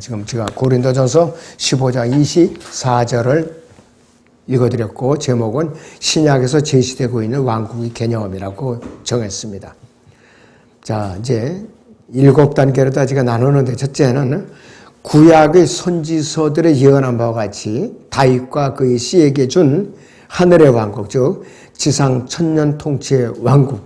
지금 제가 고린도전서 15장 24절을 읽어드렸고 제목은 신약에서 제시되고 있는 왕국의 개념이라고 정했습니다. 자 이제 일곱 단계로 다 제가 나누는데 첫째는 구약의 선지서들의 예언한 바와 같이 다윗과 그의 씨에게 준 하늘의 왕국 즉 지상 천년 통치의 왕국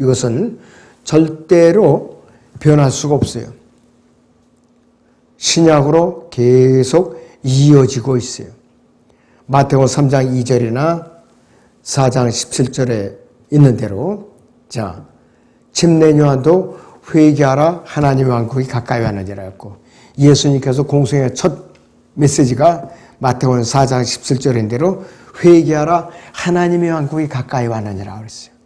이것은 절대로 변할 수가 없어요. 신약으로 계속 이어지고 있어요. 마태오 3장 2절이나 4장 17절에 있는 대로 자 침례 요한도 회개하라 하나님의 왕국이 가까이 왔느니라 했고 예수님께서 공생의 첫 메시지가 마태오는 4장 17절인 대로 회개하라 하나님의 왕국이 가까이 왔느니라 그랬어요.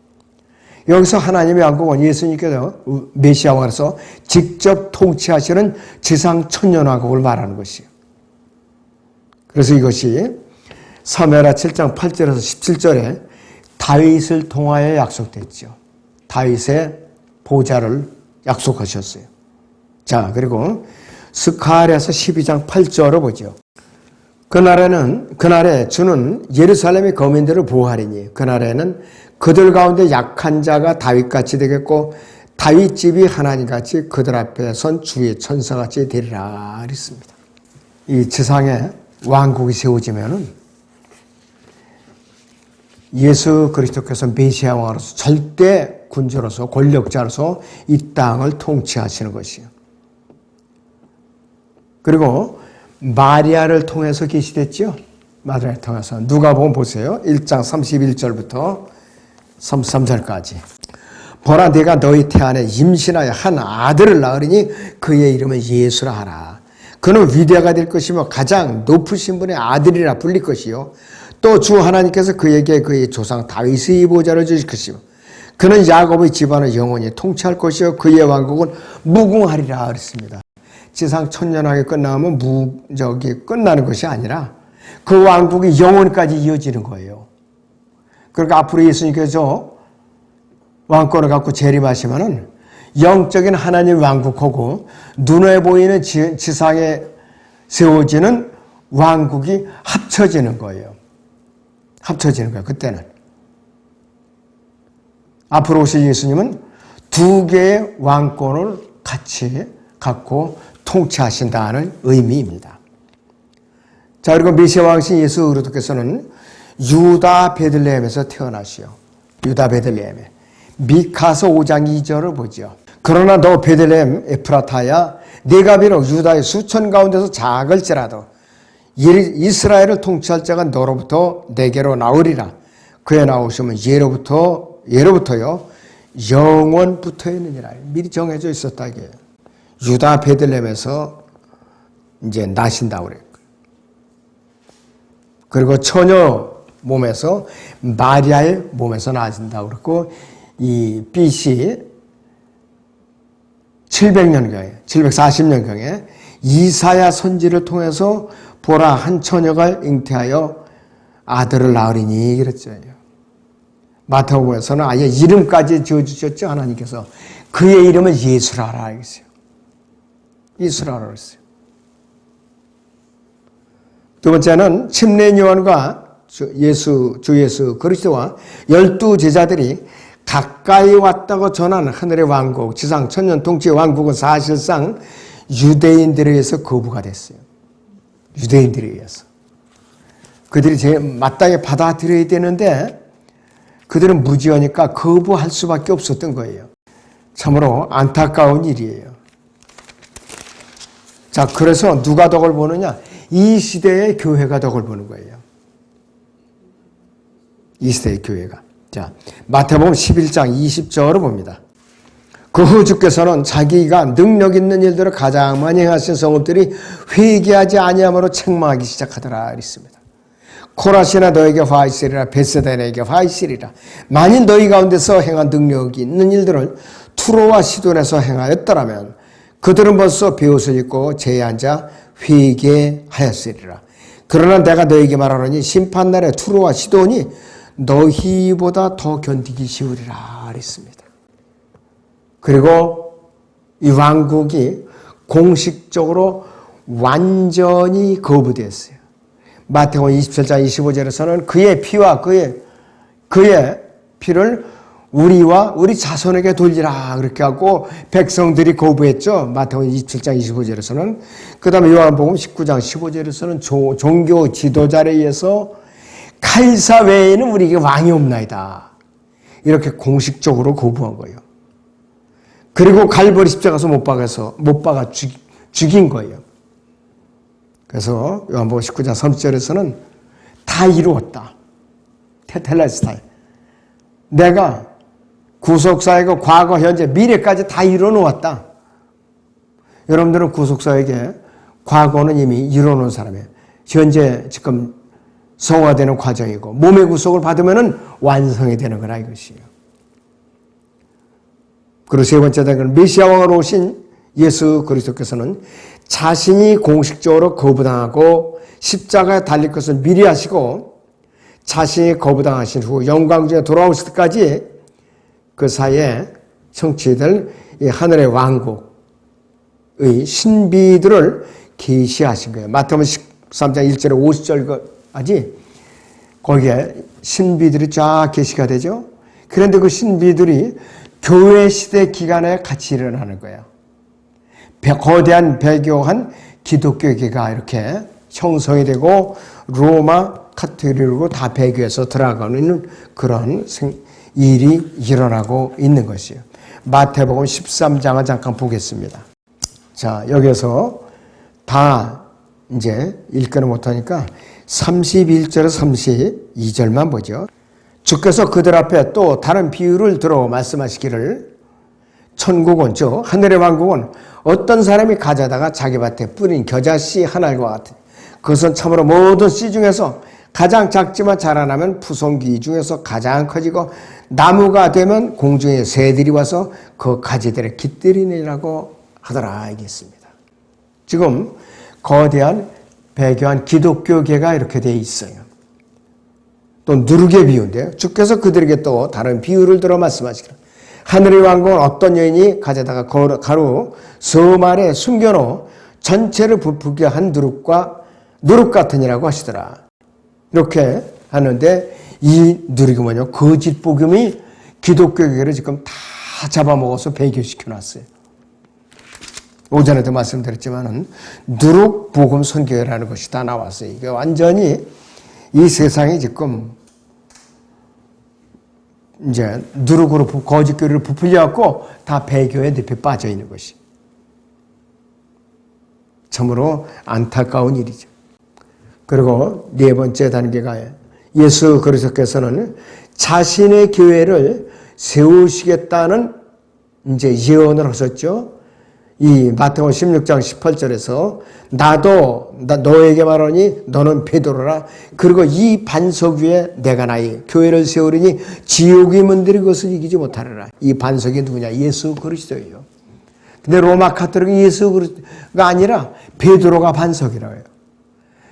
여기서 하나님의 왕국은 예수님께서 메시아 왕으로서 직접 통치하시는 지상 천년 왕국을 말하는 것이에요. 그래서 이것이 사메라 7장 8절에서 17절에 다윗을 통하여 약속됐죠. 다윗의 보좌를 약속하셨어요. 자, 그리고 스칼에서 12장 8절을 보죠. 그날에는 그날에 주는 예루살렘의 거민들을 보호하리니 그날에는 그들 가운데 약한 자가 다윗같이 되겠고 다윗 집이 하나님같이 그들 앞에 선 주의 천사같이 되리라 그랬습니다. 이 지상에 왕국이 세워지면은 예수 그리스도께서 메시아 왕으로서 절대 군주로서 권력자로서 이 땅을 통치하시는 것이요. 그리고 마리아를 통해서 계시됐죠. 마리아를 통해서 누가 보면 보세요. 1장 31절부터 33절까지. 보라 내가 너희 태안에 임신하여 한 아들을 낳으리니 그의 이름은 예수라 하라. 그는 위대가 될 것이며 가장 높으신 분의 아들이라 불릴 것이요. 또 주 하나님께서 그에게 그의 조상 다윗의 보좌를 주실 것이요. 그는 야곱의 집안을 영원히 통치할 것이요. 그의 왕국은 무궁하리라 그랬습니다. 지상 천년하게 끝나면 무, 저기 끝나는 것이 아니라 그 왕국이 영원까지 이어지는 거예요. 그러니까 앞으로 예수님께서 왕권을 갖고 재림하시면은 영적인 하나님 왕국하고 눈에 보이는 지, 지상에 세워지는 왕국이 합쳐지는 거예요. 합쳐지는 거예요. 그때는. 앞으로 오실 예수님은 두 개의 왕권을 같이 갖고 통치하신다는 의미입니다. 자, 그리고 메시아 왕신 예수 그리스도께서는 유다 베들레헴에서 태어나시오. 유다 베들레헴에. 미카서 5장 2절을 보죠. 그러나 너 베들레헴 에프라타야 네가 비록 유다의 수천 가운데서 작을지라도 이스라엘을 통치할 자가 너로부터 내게로 나오리라. 그에 나오시면 예로부터 예로부터요 영원부터였느니라. 미리 정해져 있었다 이게. 유다 베들렘에서 이제 나신다고 그랬고. 그리고 처녀 몸에서 마리아의 몸에서 나신다고 그랬고 이 BC 700년경에 740년경에 이사야 선지를 통해서 보라 한 처녀가 잉태하여 아들을 낳으리니 그랬죠. 마태복음에서는 아예 이름까지 지어주셨죠 하나님께서 그의 이름은 예수라라 했어요. 예수라라 했어요. 두 번째는 침례 요한과 예수 주 예수 그리스도와 열두 제자들이 가까이 왔다고 전하는 하늘의 왕국, 지상 천년 통치의 왕국은 사실상 유대인들에 의해서 거부가 됐어요. 유대인들에 의해서. 그들이 제 마땅히 받아들여야 되는데 그들은 무지하니까 거부할 수밖에 없었던 거예요. 참으로 안타까운 일이에요. 자, 그래서 누가 덕을 보느냐? 이 시대의 교회가 덕을 보는 거예요. 이 시대의 교회가. 자, 마태복음 11장 20절을 봅니다. 그 후 주께서는 자기가 능력 있는 일들을 가장 많이 하신 성읍들이 회개하지 아니함으로 책망하기 시작하더라 있습니다. 코라시나 너에게 화 있으리라 베세다 너에게 화 있으리라 만일 너희 가운데서 행한 능력이 있는 일들을 투로와 시돈에서 행하였더라면 그들은 벌써 베옷을 입고 제에 앉아 회개하였으리라 그러나 내가 너에게 말하노니 심판날에 투로와 시돈이 너희보다 더 견디기 쉬우리라 그랬습니다. 그리고 이 왕국이 공식적으로 완전히 거부됐어요. 마태복음 27장 25절에서는 그의 피와 그의 그의 피를 우리와 우리 자손에게 돌리라 그렇게 하고 백성들이 거부했죠. 마태복음 27장 25절에서는 그다음에 요한복음 19장 15절에서는 조, 종교 지도자에 의해서 칼사 외에는 우리에게 왕이 없나이다. 이렇게 공식적으로 거부한 거예요. 그리고 갈보리 십자가서 못 박아서 못 박아 죽, 죽인 거예요. 그래서 요한복음 19장 30절에서는 다 이루었다. 테텔레스타이. 내가 구속사이고 과거, 현재, 미래까지 다 이뤄 놓았다. 여러분들은 구속사에게 과거는 이미 이뤄 놓은 사람이에요. 현재 지금 성화되는 과정이고 몸의 구속을 받으면 완성이 되는 거라 이것이에요. 그리고 세 번째 단계는 메시아 왕으로 오신 예수 그리스도께서는 자신이 공식적으로 거부당하고 십자가에 달릴 것을 미리 하시고 자신이 거부당하신 후 영광 중에 돌아오실 때까지 그 사이에 성취될 이 하늘의 왕국의 신비들을 계시하신 거예요. 마태복음 13장 1절에 50절 까지 거기에 신비들이 쫙 계시가 되죠. 그런데 그 신비들이 교회 시대 기간에 같이 일어나는 거예요. 거대한 배교한 기독교계가 이렇게 형성이 되고 로마 카톨릭으로 다 배교해서 들어가는 그런 일이 일어나고 있는 것이에요. 마태복음 13장을 잠깐 보겠습니다. 자, 여기서 다 이제 읽지는 못하니까 31절에서 32절만 보죠. 주께서 그들 앞에 또 다른 비유를 들어 말씀하시기를 천국은 저 하늘의 왕국은 어떤 사람이 가져다가 자기 밭에 뿌린 겨자씨 하나과 같은 그것은 참으로 모든 씨 중에서 가장 작지만 자라나면 푸송기 중에서 가장 커지고 나무가 되면 공중의 새들이 와서 그 가지들을 깃들이니라고 하더라 알겠습니다. 지금 거대한 배교한 기독교계가 이렇게 돼 있어요. 또 누르게 비유인데요. 주께서 그들에게 또 다른 비유를 들어 말씀하시기를 하늘의 왕국은 어떤 여인이 가져다가 가루 섬 아래 숨겨놓 전체를 부풀게 한 누룩과 누룩 같으니라고 하시더라. 이렇게 하는데 이 누룩이 뭐냐 거짓 복음이 기독교계를 지금 다 잡아먹어서 배교시켜 놨어요. 오전에도 말씀드렸지만은 누룩 복음 선교회라는 것이 다 나왔어요. 이게 완전히 이 세상이 지금 이제 누룩으로 거짓 교리를 부풀려 갖고 다 배교의 늪에 빠져 있는 것이 참으로 안타까운 일이죠. 그리고 네 번째 단계가 예수 그리스도께서는 자신의 교회를 세우시겠다는 이제 예언을 하셨죠. 이 마태복음 16장 18절에서 나도 나 너에게 말하니 너는 베드로라. 그리고 이 반석 위에 내가 나의 교회를 세우리니 지옥의 문들이 그것을 이기지 못하리라. 이 반석이 누구냐? 예수 그리스도예요. 근데 로마 카톨릭은 예수 그리스도가 아니라 베드로가 반석이라고 해요.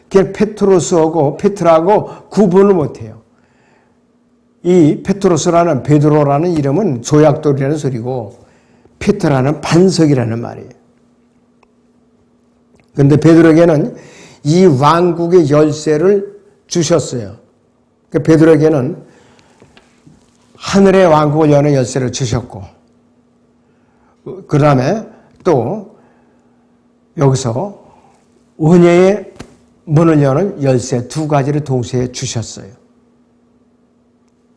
그냥 페트로스하고 페트라고 구분을 못해요. 이 페트로스라는 베드로라는 이름은 조약돌이라는 소리고 피터라는 반석이라는 말이에요. 그런데 베드로에게는 이 왕국의 열쇠를 주셨어요. 그 베드로에게는 하늘의 왕국을 여는 열쇠를 주셨고, 그 다음에 또 여기서 은혜의 문을 여는 열쇠 두 가지를 동시에 주셨어요.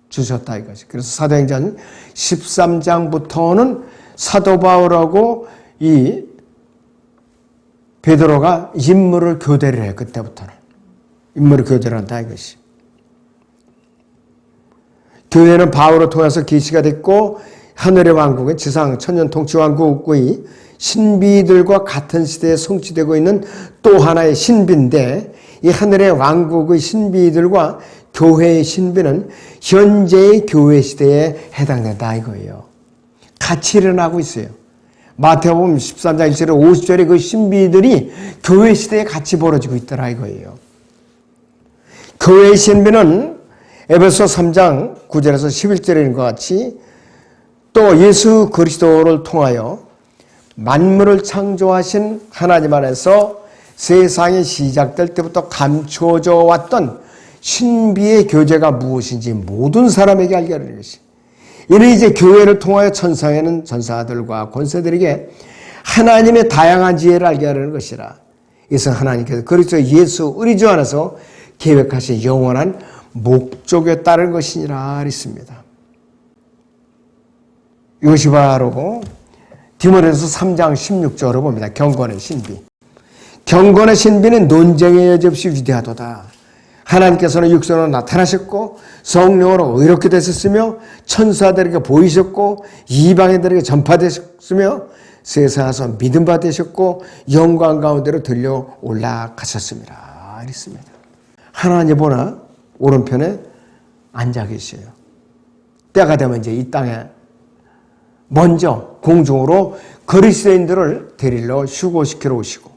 주셨다 이거지. 그래서 사도행전 13장부터는 사도 바울하고 이 베드로가 인물을 교대를 해 그때부터는 인물을 교대를 한다 이것이. 교회는 바울을 통해서 계시가 됐고 하늘의 왕국의 지상 천년 통치 왕국의 신비들과 같은 시대에 성취되고 있는 또 하나의 신비인데 이 하늘의 왕국의 신비들과 교회의 신비는 현재의 교회 시대에 해당된다 이거예요. 같이 일어나고 있어요. 마태복음 13장 1절에 50절에 그 신비들이 교회 시대에 같이 벌어지고 있더라 이거예요. 교회의 신비는 에베소 3장 9절에서 11절인 것 같이 또 예수 그리스도를 통하여 만물을 창조하신 하나님 안에서 세상이 시작될 때부터 감춰져 왔던 신비의 교제가 무엇인지 모든 사람에게 알게 하는 것이. 이는 이제 교회를 통하여 천상에는 전사들과 권세들에게 하나님의 다양한 지혜를 알게 하려는 것이라. 이것은 하나님께서 그리스도 예수 의리주 안에서 계획하신 영원한 목적에 따른 것이니라 했습니다. 이것이 바로 디모데서 3장 16절을 봅니다. 경건의 신비. 경건의 신비는 논쟁의 여지 없이 위대하도다. 하나님께서는 육선으로 나타나셨고 성령으로 의롭게 되셨으며 천사들에게 보이셨고 이방인들에게 전파되셨으며 세상에서 믿음 받으셨고 영광 가운데로 들려 올라가셨습니다. 이랬습니다. 하나님 보나 오른편에 앉아 계셔요. 때가 되면 이제 이 땅에 먼저 공중으로 그리스도인들을 데리러 휴고시키러 오시고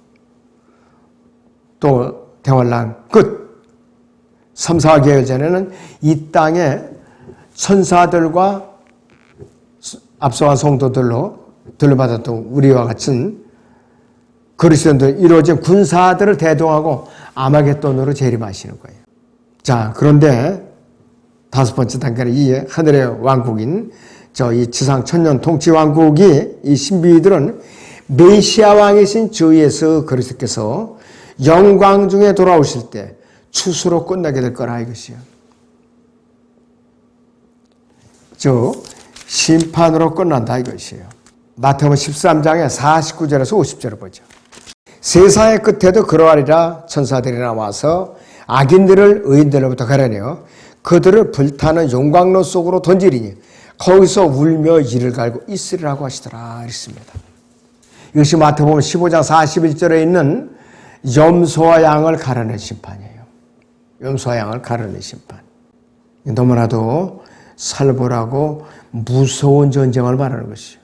또 대환란 끝 3, 4개월 전에는 이 땅에 천사들과 앞서간 성도들로 들려받았던 우리와 같은 그리스도인들 이루어진 군사들을 대동하고 아마겟돈으로 재림하시는 거예요. 자, 그런데 다섯 번째 단계는 이 하늘의 왕국인 저 이 지상 천년 통치 왕국이 이 신비들은 메시아 왕이신 주 예수 그리스도께서 영광 중에 돌아오실 때 추수로 끝나게 될 거라 이것이요. 저 심판으로 끝난다 이것이에요. 마태복음 13장에 49절에서 50절을 보죠. 세상의 끝에도 그러하리라 천사들이 나와서 악인들을 의인들로부터 가려내어 그들을 불타는 용광로 속으로 던지리니 거기서 울며 이를 갈고 있으리라고 하시더라 했습니다. 이것이 마태복음 15장 41절에 있는 염소와 양을 가르는 심판이에요. 염소와 양을 가르는 심판. 너무나도 살벌하고 무서운 전쟁을 말하는 것이요.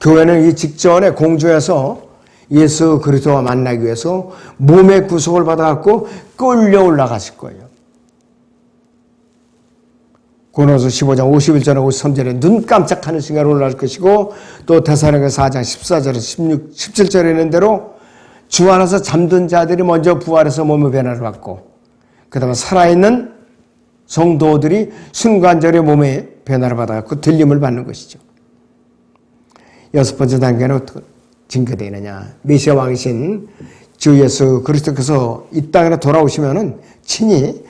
교회는 이 직전에 공주에서 예수 그리스도와 만나기 위해서 몸의 구속을 받아갖고 끌려 올라갔을 거예요. 고노서 15장 51절에 53절에 눈 깜짝하는 순간 올라갈 것이고 또 대사령의 4장 14절에 16, 17절에 있는 대로 주 안에서 잠든 자들이 먼저 부활해서 몸의 변화를 받고 그 다음에 살아있는 성도들이 순간적으로 몸의 변화를 받아갖고 들림을 받는 것이죠. 여섯 번째 단계는 어떻게 증거되느냐. 메시아 왕이신 주 예수 그리스도께서 이 땅에 돌아오시면은 친히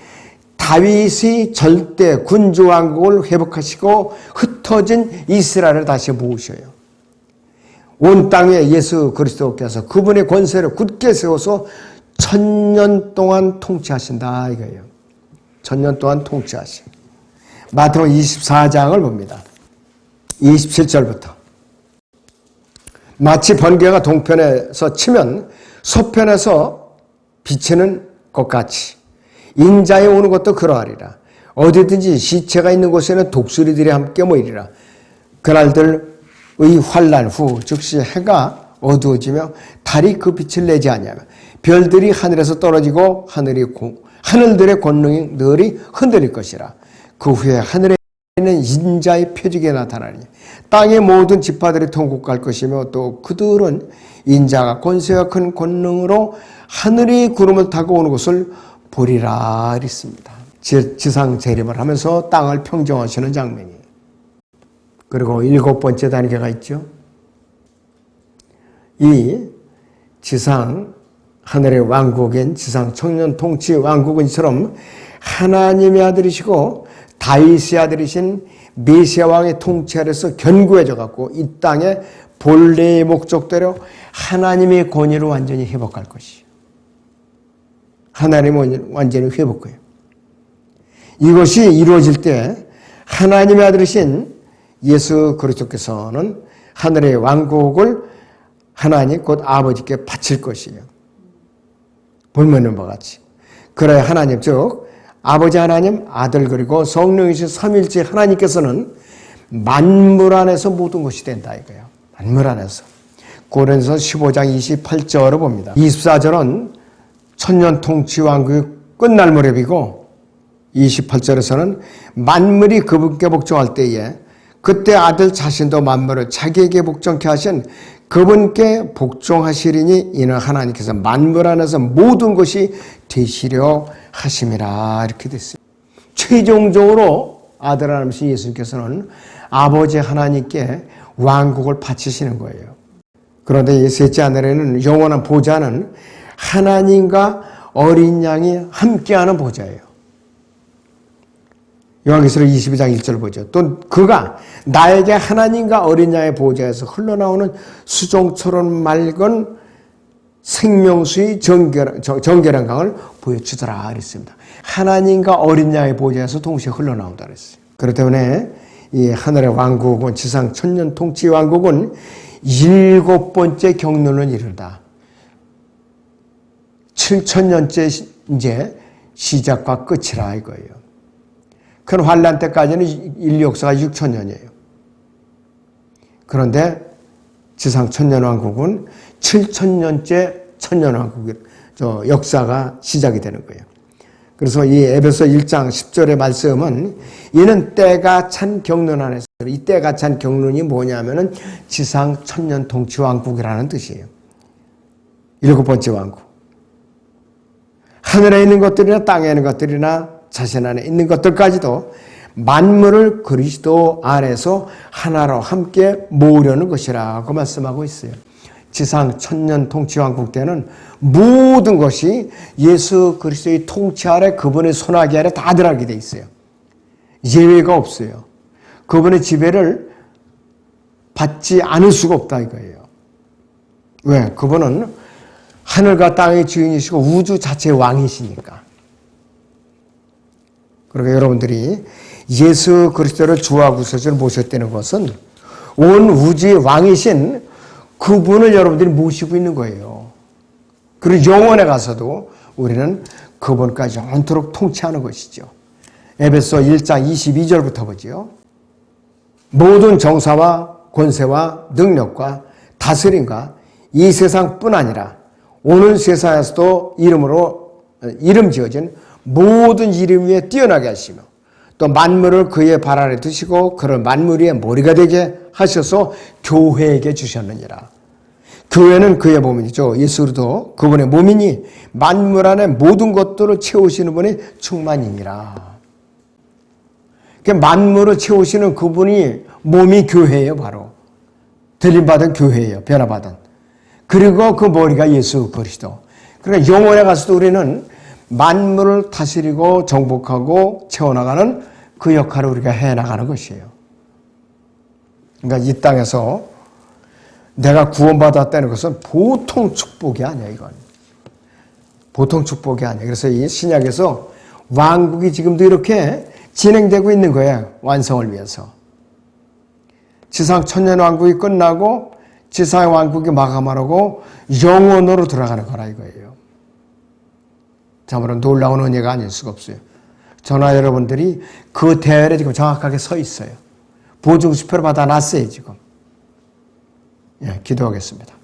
다윗의 절대 군주 왕국을 회복하시고 흩어진 이스라엘을 다시 모으셔요. 온 땅에 예수 그리스도께서 그분의 권세를 굳게 세워서 천년 동안 통치하신다 이거예요. 천년 동안 통치하시. 마태복음 24장을 봅니다. 27절부터. 마치 번개가 동편에서 치면 서편에서 비치는 것 같이 인자에 오는 것도 그러하리라. 어디든지 시체가 있는 곳에는 독수리들이 함께 모이리라. 그날들의 환란 후 즉시 해가 어두워지며 달이 그 빛을 내지 아니하며 별들이 하늘에서 떨어지고 하늘이 공, 하늘들의 권능들이 흔들릴 것이라. 그 후에 하늘에 있는 인자의 표적이 나타나니 땅의 모든 지파들이 통곡할 것이며 또 그들은 인자가 권세가 큰 권능으로 하늘이 구름을 타고 오는 것을 보리라 했습니다. 지상 재림을 하면서 땅을 평정하시는 장면이에요. 그리고 일곱 번째 단계가 있죠. 이 지상 하늘의 왕국인 지상 청년 통치 왕국은처럼 하나님의 아들이시고 다윗의 아들이신 메시아 왕의 통치 아래서 견고해져 갖고 이 땅에 본래의 목적대로 하나님의 권위를 완전히 회복할 것이요. 하나님은 완전히 회복해요. 이것이 이루어질 때 하나님의 아들이신 예수 그리스도께서는 하늘의 왕국을 하나님 곧 아버지께 바칠 것이에요. 볼면은 바 같이. 그래 하나님 즉 아버지 하나님 아들 그리고 성령이신 삼일째 하나님께서는 만물 안에서 모든 것이 된다 이거예요. 만물 안에서. 고린서 15장 28절을 봅니다. 24절은 천년 통치 왕국이 끝날 무렵이고 28절에서는 만물이 그분께 복종할 때에 그때 아들 자신도 만물을 자기에게 복종케 하신 그분께 복종하시리니 이는 하나님께서 만물 안에서 모든 것이 되시려 하심이라 이렇게 됐어요. 최종적으로 아들 하나님신 예수님께서는 아버지 하나님께 왕국을 바치시는 거예요. 그런데 이 셋째 하늘에는 영원한 보좌는 하나님과 어린 양이 함께하는 보좌예요. 요한계시록 22장 1절 보죠. 또 그가 나에게 하나님과 어린 양의 보좌에서 흘러나오는 수종처럼 맑은 생명수의 정결, 정결한 강을 보여주더라 그랬습니다. 하나님과 어린 양의 보좌에서 동시에 흘러나온다 그랬어요. 그렇기 때문에 이 하늘의 왕국은 지상 천년 통치 왕국은 일곱 번째 경륜을 이룬다. 7천년째 이제 시작과 끝이라 이거예요. 큰 환란 때까지는 인류 역사가 6천 년이에요. 그런데 지상 천년 왕국은 7천 년째 천년 왕국 저 역사가 시작이 되는 거예요. 그래서 이 에베소 1장 10절의 말씀은 이는 때가 찬 경륜 안에서 이 때가 찬 경륜이 뭐냐면은 지상 천년 통치 왕국이라는 뜻이에요. 일곱 번째 왕국. 하늘에 있는 것들이나 땅에 있는 것들이나 자신 안에 있는 것들까지도 만물을 그리스도 안에서 하나로 함께 모으려는 것이라고 말씀하고 있어요. 지상 천년 통치 왕국 때는 모든 것이 예수 그리스도의 통치 아래 그분의 손아귀 아래 다 들어가게 돼 있어요. 예외가 없어요. 그분의 지배를 받지 않을 수가 없다 이거예요. 왜? 그분은 하늘과 땅의 주인이시고 우주 자체의 왕이시니까. 그러니까 여러분들이 예수 그리스도를 주와 구세주로 모셨다는 것은 온 우주의 왕이신 그분을 여러분들이 모시고 있는 거예요. 그리고 영원에 가서도 우리는 그분까지 영원토록 통치하는 것이죠. 에베소 1장 22절부터 보죠. 모든 정사와 권세와 능력과 다스림과 이 세상뿐 아니라 오는 세상에서도 이름으로 이름 지어진 모든 이름 위에 뛰어나게 하시며 또 만물을 그의 발 아래 두시고 그를 만물 위에 머리가 되게 하셔서 교회에게 주셨느니라. 교회는 그의 몸이죠. 예수도 그분의 몸이니 만물 안에 모든 것들을 채우시는 분이 충만이니라. 만물을 채우시는 그분이 몸이 교회예요, 바로. 들림받은 교회예요, 변화받은. 그리고 그 머리가 예수 그리스도. 그러니까 영원에 가서도 우리는 만물을 다스리고 정복하고 채워나가는 그 역할을 우리가 해나가는 것이에요. 그러니까 이 땅에서 내가 구원받았다는 것은 보통 축복이 아니야, 이건. 보통 축복이 아니야. 그래서 이 신약에서 왕국이 지금도 이렇게 진행되고 있는 거예요. 완성을 위해서. 지상 천년 왕국이 끝나고 지상의 왕국이 마감하고 영원으로 들어가는 거라 이거예요. 참으로 놀라운 은혜가 아닐 수가 없어요. 전화 여러분들이 그 대열에 지금 정확하게 서 있어요. 보증 수표를 받아놨어요, 지금. 예, 기도하겠습니다.